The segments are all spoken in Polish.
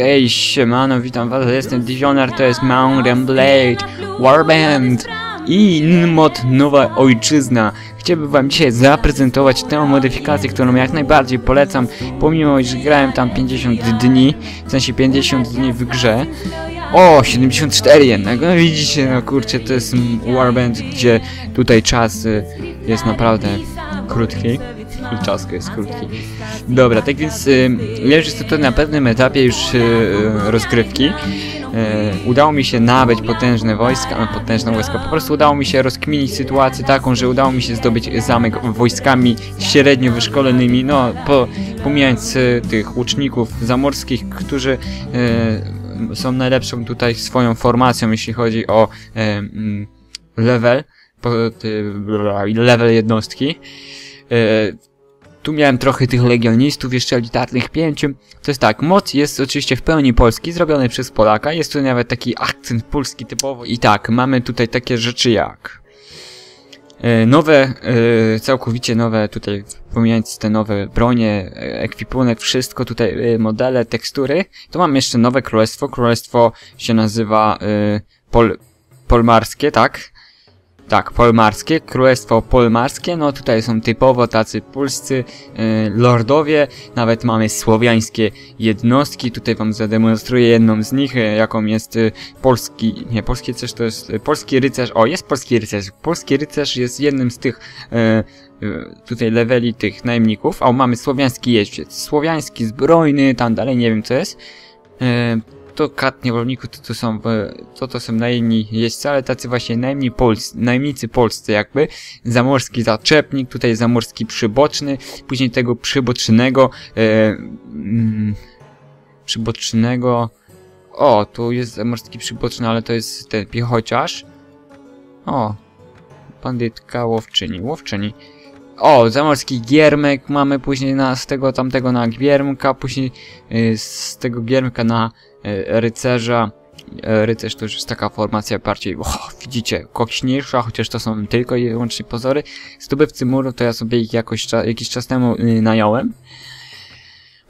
hej, siemano, witam was, jestem Divionar, to jest Mountain Blade, Warband i mod Nowa Ojczyzna. Chciałbym wam dzisiaj zaprezentować tę modyfikację, którą jak najbardziej polecam, pomimo że grałem tam 50 dni, w sensie 50 dni w grze. O, 74 jednak, no widzicie, no kurczę, to jest Warband, gdzie tutaj czas y, jest naprawdę krótki. Czas jest krótki. Dobra, tak więc y, ja już jestem tutaj na pewnym etapie już y, rozgrywki. Y, udało mi się nabyć potężne wojska, potężne wojska, po prostu udało mi się rozkminić sytuację taką, że udało mi się zdobyć zamek wojskami średnio wyszkolonymi, no po, pomijając y, tych łuczników zamorskich, którzy y, są najlepszą tutaj swoją formacją, jeśli chodzi o y, mm, level, po, level jednostki. Tu miałem trochę tych legionistów, jeszcze elitarnych pięciu. To jest tak, moc jest oczywiście w pełni polski, zrobiony przez Polaka. Jest tu nawet taki akcent polski typowo. I tak, mamy tutaj takie rzeczy jak... e, Nowe, e, całkowicie nowe, tutaj pomijając te nowe bronie, e, ekwipunek, wszystko tutaj, modele, tekstury. To mam jeszcze nowe królestwo. Królestwo się nazywa Pol, Polmarskie, tak? Tak, polmarskie, królestwo polmarskie, no tutaj są typowo tacy polscy e, lordowie, nawet mamy słowiańskie jednostki, tutaj wam zademonstruję jedną z nich, e, jaką jest e, polski, nie, polski rycerz to jest, e, polski rycerz, o, jest polski rycerz, polski rycerz jest jednym z tych e, e, tutaj leveli tych najemników, a mamy słowiański jeździec, słowiański zbrojny, tam dalej nie wiem co jest, to kat niewolników, to, to są, e, to, to są najemni jeźdźcy, ale tacy właśnie najemni pols, najemnicy polscy jakby. Zamorski zaczepnik, tutaj zamorski przyboczny, później tego przybocznego, e, mm, przybocznego, o, tu jest zamorski przyboczny, ale to jest ten piechociarz. O, bandytka, łowczyni, łowczyni. O, zamorski giermek mamy później na, z tego tamtego na giermka, później y, z tego giermka na y, rycerza. Y, rycerz to już jest taka formacja bardziej, o, widzicie, kośniejsza, chociaż to są tylko i wyłącznie pozory. Zdobywcy muru to ja sobie ich jakoś cza, jakiś czas temu y, nająłem.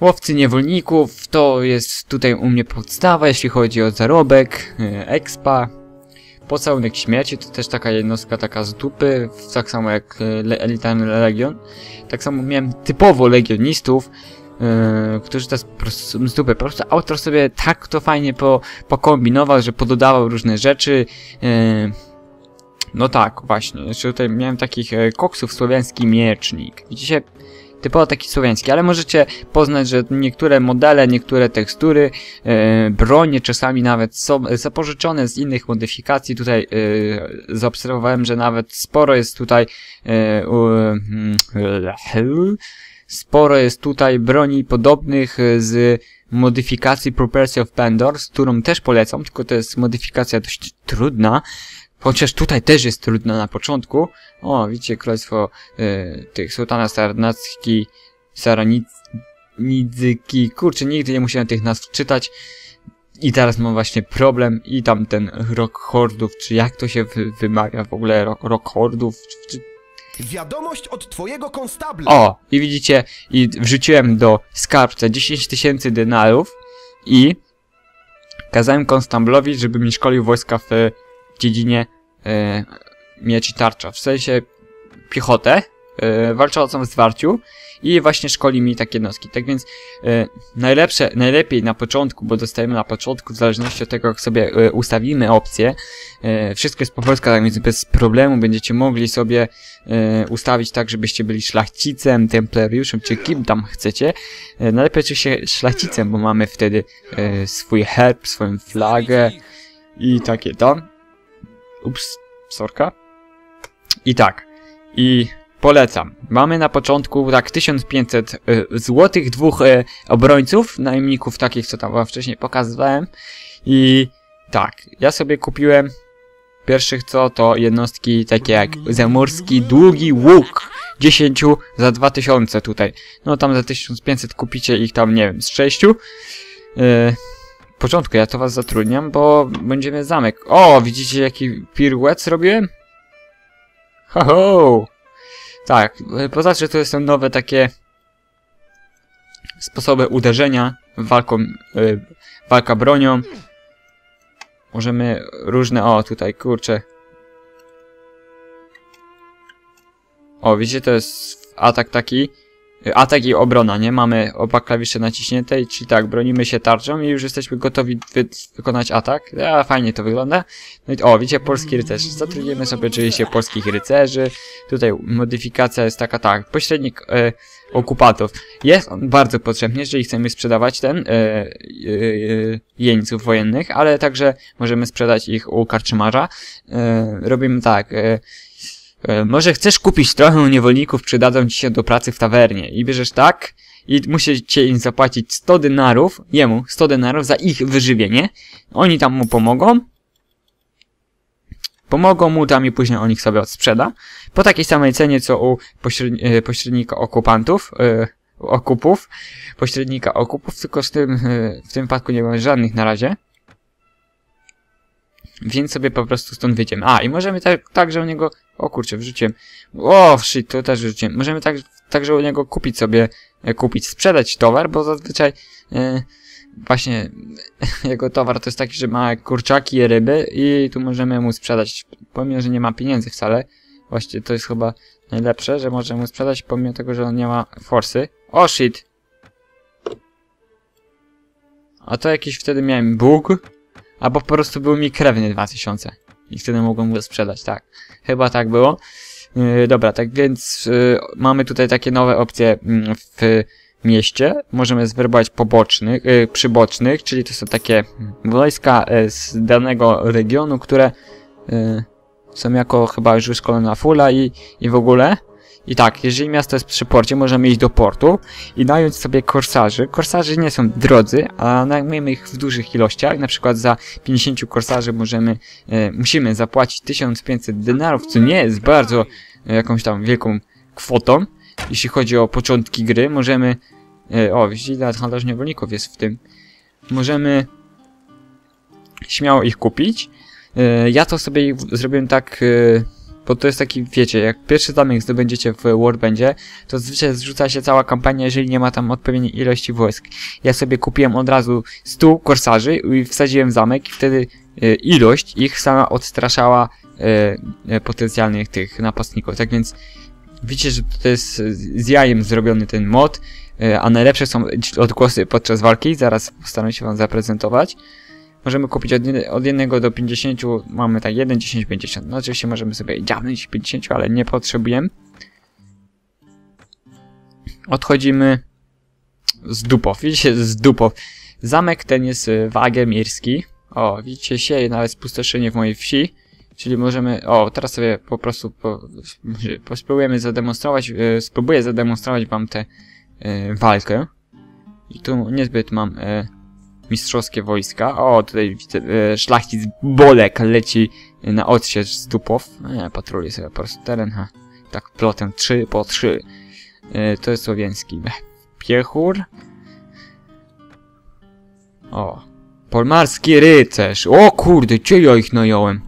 Łowcy niewolników to jest tutaj u mnie podstawa, jeśli chodzi o zarobek, y, expa, Pocałunek śmierci to też taka jednostka taka z dupy, tak samo jak e, le elitarny legion. Tak samo miałem typowo legionistów, yy, którzy są z dupy. Po prostu autor sobie tak to fajnie po, pokombinował, że pododawał różne rzeczy. Yy, no tak, właśnie. Jeszcze tutaj miałem takich e, koksów słowiański miecznik. Widzicie? typowo taki słowiański, ale możecie poznać, że niektóre modele, niektóre tekstury, e, bronie czasami nawet są zapożyczone z innych modyfikacji. Tutaj e, zaobserwowałem, że nawet sporo jest tutaj e, mm, sporo jest tutaj broni podobnych z modyfikacji Property of Pandor, z którą też polecam, tylko to jest modyfikacja dość trudna. Chociaż tutaj też jest trudno na początku. O, widzicie, królestwo y, tych sułtana Sarnacki, Saranidzyki. Kurczę, nigdy nie musiałem tych nazw czytać. I teraz mam właśnie problem. I tam ten rok hordów, czy jak to się wy wymawia w ogóle, rok, rok hordów, czy, czy... Wiadomość od twojego konstabla. O, i widzicie, i wrzuciłem do skarbca 10 tysięcy denarów i kazałem konstablowi, żeby mi szkolił wojska w dziedzinie e, miecz i tarcza, w sensie piechotę, e, walczącą w zwarciu i właśnie szkoli mi takie jednostki. Tak więc e, najlepsze, najlepiej na początku, bo dostajemy na początku, w zależności od tego, jak sobie e, ustawimy opcje, e, wszystko jest po polsku, tak więc bez problemu będziecie mogli sobie e, ustawić tak, żebyście byli szlachcicem, templariuszem, czy kim tam chcecie. E, najlepiej oczywiście szlachcicem, bo mamy wtedy e, swój herb, swoją flagę i takie tam. Ups, sorka. I tak. I polecam. Mamy na początku tak 1500 y, złotych dwóch y, obrońców, najemników takich, co tam wam wcześniej pokazywałem. I tak, ja sobie kupiłem pierwszych co to jednostki takie jak zamorski długi łuk. 10 za 2000 tutaj. No tam za 1500 kupicie ich tam, nie wiem, z 6. Yy, w początku ja to was zatrudniam, bo będziemy zamek. O, widzicie jaki piruet zrobiłem? Ho, ho! Tak, poza tym, to są nowe takie sposoby uderzenia, walką, y, walka bronią. Możemy różne, o tutaj, kurczę. O, widzicie, to jest atak taki, atak i obrona, nie? Mamy oba klawisze naciśnięte, czyli tak, bronimy się tarczą i już jesteśmy gotowi wy wykonać atak. A, fajnie to wygląda. No i, o, widzicie, polski rycerz. Zatrudnimy sobie oczywiście polskich rycerzy. Tutaj modyfikacja jest taka, tak, pośrednik e, okupantów. Jest on bardzo potrzebny, jeżeli chcemy sprzedawać ten e, e, e, jeńców wojennych, ale także możemy sprzedać ich u karczmarza. E, robimy tak, e, może chcesz kupić trochę niewolników, przydadzą ci się do pracy w tawernie i bierzesz tak i musicie im zapłacić 100 denarów, jemu 100 denarów za ich wyżywienie. Oni tam mu pomogą, Pomogą mu tam i później on ich sobie odsprzeda. Po takiej samej cenie, co u pośredni e, pośrednika okupantów, e, okupów, pośrednika okupów, tylko z tym, e, w tym wypadku nie mamy żadnych na razie. Więc sobie po prostu stąd wyjdziemy. A, i możemy tak, także u niego... O kurczę, wrzuciłem. O, shit, to też wrzuciłem. Możemy tak, także u niego kupić sobie, e, kupić, sprzedać towar, bo zazwyczaj... E, właśnie jego towar to jest taki, że ma kurczaki ryby i tu możemy mu sprzedać, pomimo, że nie ma pieniędzy wcale. Właśnie to jest chyba najlepsze, że możemy mu sprzedać pomimo tego, że on nie ma forsy. O shit! A to jakiś wtedy miałem bóg, albo po prostu był mi krewny 2000 i wtedy mogłem go sprzedać, tak. Chyba tak było. Yy, dobra, tak więc yy, mamy tutaj takie nowe opcje yy, w mieście. Możemy zwerbować pobocznych, yy, przybocznych, czyli to są takie wojska yy, z danego regionu, które yy, są jako chyba już wyszkolone na fulla i, i w ogóle. I tak, jeżeli miasto jest przy porcie, możemy iść do portu i nająć sobie korsarzy. Korsarzy nie są drodzy, a najmujemy ich w dużych ilościach. Na przykład za 50 korsarzy możemy, e, musimy zapłacić 1500 denarów, co nie jest bardzo e, jakąś tam wielką kwotą. Jeśli chodzi o początki gry, możemy... E, o, widzicie, nawet handlarz niewolników jest w tym. Możemy śmiało ich kupić. E, ja to sobie zrobiłem tak... Bo to jest taki, wiecie, jak pierwszy zamek zdobędziecie w Warbandzie, to zazwyczaj zrzuca się cała kampania, jeżeli nie ma tam odpowiedniej ilości wojsk. Ja sobie kupiłem od razu 100 korsarzy i wsadziłem zamek i wtedy e, ilość ich sama odstraszała e, e, potencjalnych tych napastników. Tak więc widzicie, że to jest z jajem zrobiony ten mod, a najlepsze są odgłosy podczas walki, zaraz postaram się wam zaprezentować. Możemy kupić od, od 1 do 50, mamy tak 1, 10, 50. No oczywiście możemy sobie dziabnąć 50, ale nie potrzebujemy. Odchodzimy z Dupow. Widzicie, z Dupow. Zamek ten jest y, Wagemirski. O, widzicie, sieje nawet spustoszenie w mojej wsi. Czyli możemy, o, teraz sobie po prostu po, spróbujemy zademonstrować, y, spróbuję zademonstrować wam tę y, walkę. I tu niezbyt mam y, mistrzowskie wojska. O, tutaj widzę, e, szlachcic Bolek leci na odsiecz z Dupow. Nie, patroli sobie po prostu teren, ha. Tak, plotem 3 po 3. E, to jest słowiański. Piechur. O. Polmarski rycerz. O kurde, gdzie ja ich nająłem?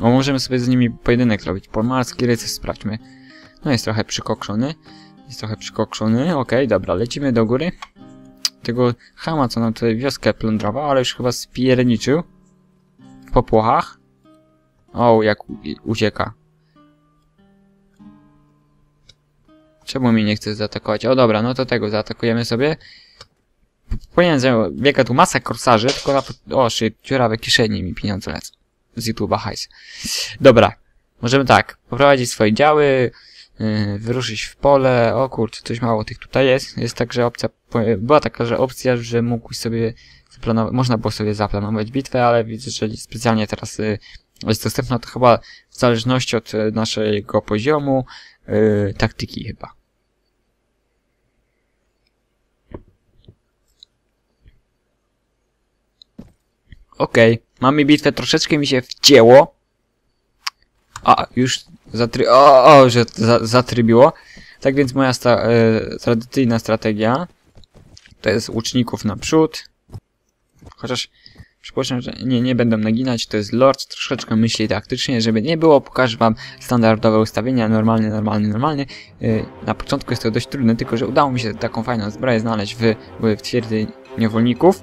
O, możemy sobie z nimi pojedynek zrobić. Polmarski rycerz, sprawdźmy. No jest trochę przykokszony. Jest trochę przykokszony. Okej, okay, dobra, lecimy do góry tego chama, co nam tutaj wioskę plądrował, ale już chyba spierniczył w popłochach. O, jak ucieka. Czemu mi nie chce zaatakować? O dobra, no to tego zaatakujemy sobie. Powinienem biega tu masa korsarzy, tylko na... O, shit, dziurawe kieszeni mi pieniądze lecą. Z YouTube'a hajs. Dobra, możemy tak, poprowadzić swoje działy, wyruszyć w pole. O kurczę, coś mało tych tutaj jest. Jest także opcja była taka że opcja, że mógłbyś sobie zaplanować, można było sobie zaplanować bitwę, ale widzę, że specjalnie teraz y, jest dostępna to chyba w zależności od y, naszego poziomu yy, taktyki chyba. Okej, okay. mamy bitwę, troszeczkę mi się wcięło. A, już zatry... O, o, że za, zatrybiło. Tak więc moja sta, y, tradycyjna strategia to jest łuczników naprzód. Chociaż Przypuszczam, że nie, nie będą naginać, to jest Lord, troszeczkę myśli taktycznie, żeby nie było, pokażę wam standardowe ustawienia, normalnie, normalnie, normalnie. Yy, na początku jest to dość trudne, tylko że udało mi się taką fajną zbroję znaleźć w, w twierdzy niewolników,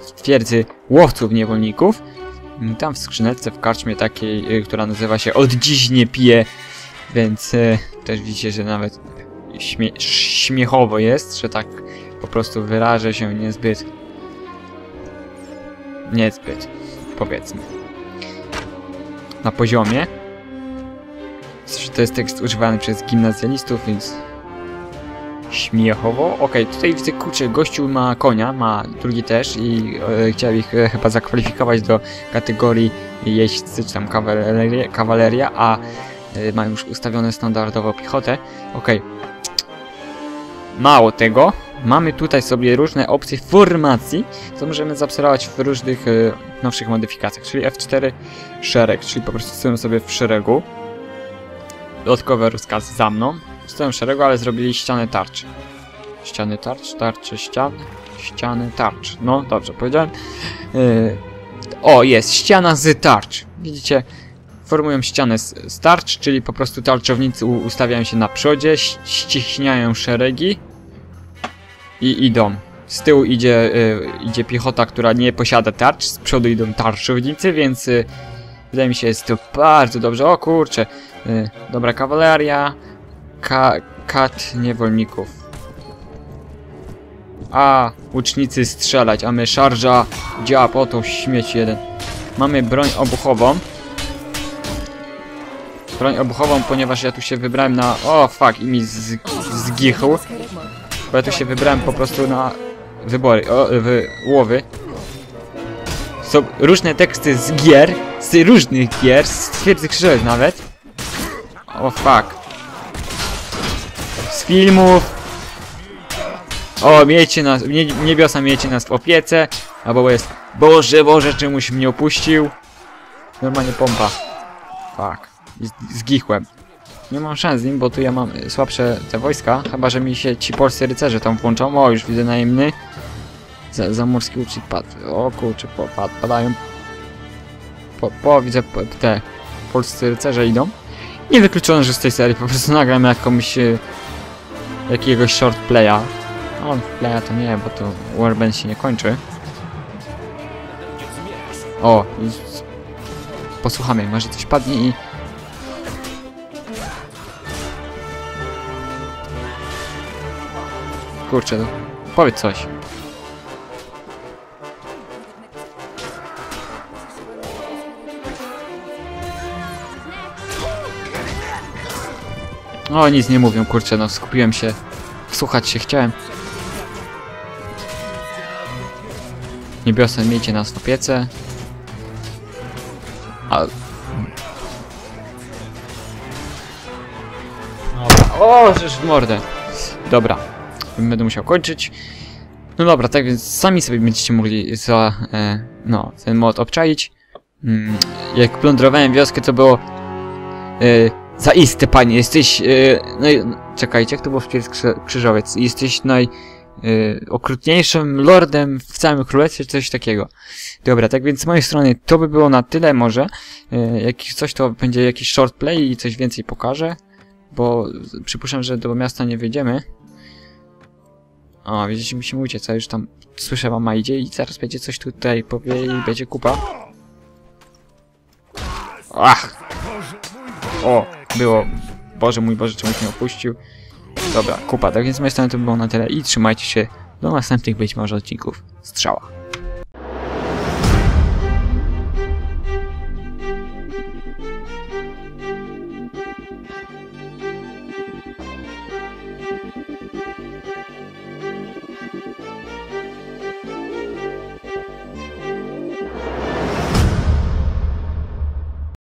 w twierdzy łowców niewolników. Yy, Tam w skrzyneczce, w karczmie takiej, yy, która nazywa się Od dziś nie piję, więc yy, też widzicie, że nawet śmie śmiechowo jest, że tak po prostu wyrażę się niezbyt niezbyt, powiedzmy. Na poziomie. To jest tekst używany przez gimnazjalistów, więc śmiechowo. Okej, tutaj widzę, kurczę, gościu ma konia, ma drugi też i e, ich e, chyba zakwalifikować do kategorii jeźdźcy, czy tam kawaleria, kawaleria a e, ma już ustawione standardowo piechotę. Okej. Mało tego, mamy tutaj sobie różne opcje formacji, co możemy zaobserwować w różnych e, nowszych modyfikacjach, czyli F4 szereg, czyli po prostu stoją sobie w szeregu. Dodatkowe rozkazy za mną. Stoją szeregu, ale zrobili ścianę tarczy. Ściany tarcz, tarcze ścian, ściany tarcz. No, dobrze powiedziałem. E, o, jest, ściana z tarcz. Widzicie, formują ścianę z, z tarcz, czyli po prostu tarczownicy ustawiają się na przodzie, ściśniają szeregi i idą. Z tyłu idzie, y, idzie piechota, która nie posiada tarcz, z przodu idą tarczownicy, więc y, wydaje mi się jest to bardzo dobrze. O kurczę, y, dobra kawaleria, ka, kat niewolników. A, łucznicy strzelać, a my szarża, po to śmieć jeden. Mamy broń obuchową. Broń obuchową, ponieważ ja tu się wybrałem na... O, fuck, i mi z, zgichł. Bo ja tu się wybrałem po prostu na wybory, o, w łowy. Są różne teksty z gier, z różnych gier, z twierdzy krzyżowych nawet. O fuck. Z filmów. O, miejcie nas, nie, niebiosa miejcie nas w opiece. Albo jest, Boże, Boże, czemuś mnie opuścił. Normalnie pompa. Fuck. Z- Zgichłem. Nie mam szans z nim, bo tu ja mam y, słabsze te wojska. Chyba, że mi się ci polscy rycerze tam włączą. O, już widzę najemny. Za, zamorski ucznik padł. O kurczę, pad, padają. Po, po widzę po, te polscy rycerze idą. Niewykluczone, że z tej serii po prostu nagram jakąś jakiegoś short playa. No, playa to nie, bo to Warband się nie kończy. O, posłuchamy, może coś padnie i Kurczę, powiedz coś. O, nic nie mówią, kurczę, no skupiłem się. Słuchać się chciałem. Niebiosa, miejcie nas w opiece. A... Dobra. O, żeż w mordę. Dobra. Będę musiał kończyć. No dobra, tak więc sami sobie będziecie mogli za, e, no, ten mod obczaić. Mm, jak plądrowałem wioskę, to było e, zaiste, panie, jesteś, e, no, czekajcie, jak to było w Krzyżowiec? Jesteś naj, e, okrutniejszym lordem w całym królestwie, czy coś takiego. Dobra, tak więc z mojej strony to by było na tyle może. E, jak coś, to będzie jakiś short play i coś więcej pokażę, bo przypuszczam, że do miasta nie wyjdziemy. O, widzicie, musimy uciec, a już tam słyszę mama idzie i zaraz będzie coś tutaj powie i będzie kupa. Ach! O, było. Boże mój Boże, czemuś mnie opuścił. Dobra, kupa, tak więc z mojej strony to było na tyle i trzymajcie się do następnych być może odcinków. Strzała.